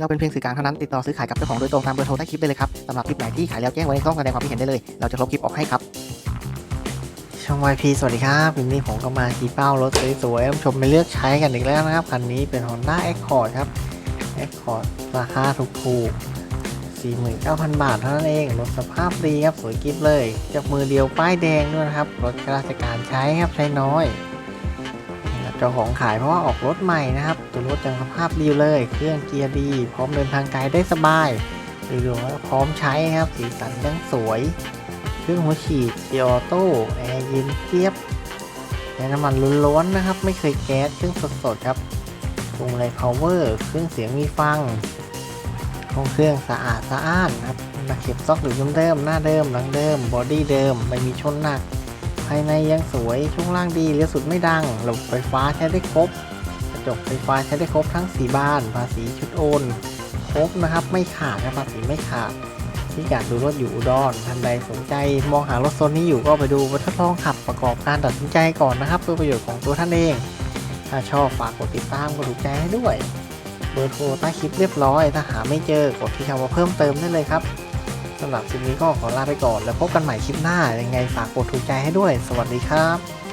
เราเป็นเพียงสื่อกลางเท่านั้นติดต่อซื้อขายกับเจ้าของโดยตรงตามเบอร์โทรใต้คลิปได้เลยครับสำหรับคลิปไหนที่ขายแล้วแจ้งไว้ในช่องแสดงความคิดเห็นได้เลย เราจะลบคลิปออกให้ครับ ช่อง YP สวัสดีครับวันนี้ผมก็มาชี้เป้ารถสวยๆชมไปเลือกใช้กันอีกแล้วนะครับคันนี้เป็น Honda Accord ครับ Accord ราคาถูกๆ49,000 บาทเท่านั้นเองรถสภาพดีครับสวยกิ๊บเลยจากมือเดียวป้ายแดงด้วยนะครับรถข้าราชการใช้ครับใช้น้อย เจ้าของขายเพราะว่าออกรถใหม่นะครับ ตัวรถยังสภาพดีเลย เครื่องเกียร์ดี พร้อมเดินทางไกลได้สบายหรือว่าพร้อมใช้ครับ สีสันยังสวย เครื่องหัวฉีดเกียร์ออโต้แอร์เย็นเจี๊ยบใช้น้ำมันล้วนๆนะครับ ไม่เคยแก๊สเครื่องสดๆครับพวงมาลัยพาวเวอร์เครื่องเสียงมีฟังห้องเครื่องสะอาดสะอ้านนะครับมาเข็บซอกหรือเดิมๆหน้าเดิมหลังเดิมบอดี้เดิมไม่มีชนหนัก ภายในยังสวยช่วงล่างดีเลี้ยวสุดไม่ดัง ระบบไฟฟ้าใช้ได้ครบ กระจกไฟฟ้าใช้ได้ครบทั้งสีบาน ภาษีชุดโอน ครบนะครับ ไม่ขาดนะภาษีไม่ขาดที่อยากดูรถอยู่อุดรท่านใดสนใจ มองหารถโซนนี้อยู่ก็ไปดูมาทดลองขับประกอบการตัดสินใจก่อนนะครับ เพื่อประโยชน์ของตัวท่านเอง ถ้าชอบฝากกดติดตามกดถูกใจให้ด้วย เบอร์โทรใต้คลิปเรียบร้อย ถ้าหาไม่เจอกดที่คำว่าเพิ่มเติมได้เลยครับ สำหรับคลิปนี้ก็ขอลาไปก่อน แล้วพบกันใหม่คลิปหน้ายังไงฝากกดถูกใจให้ด้วย สวัสดีครับ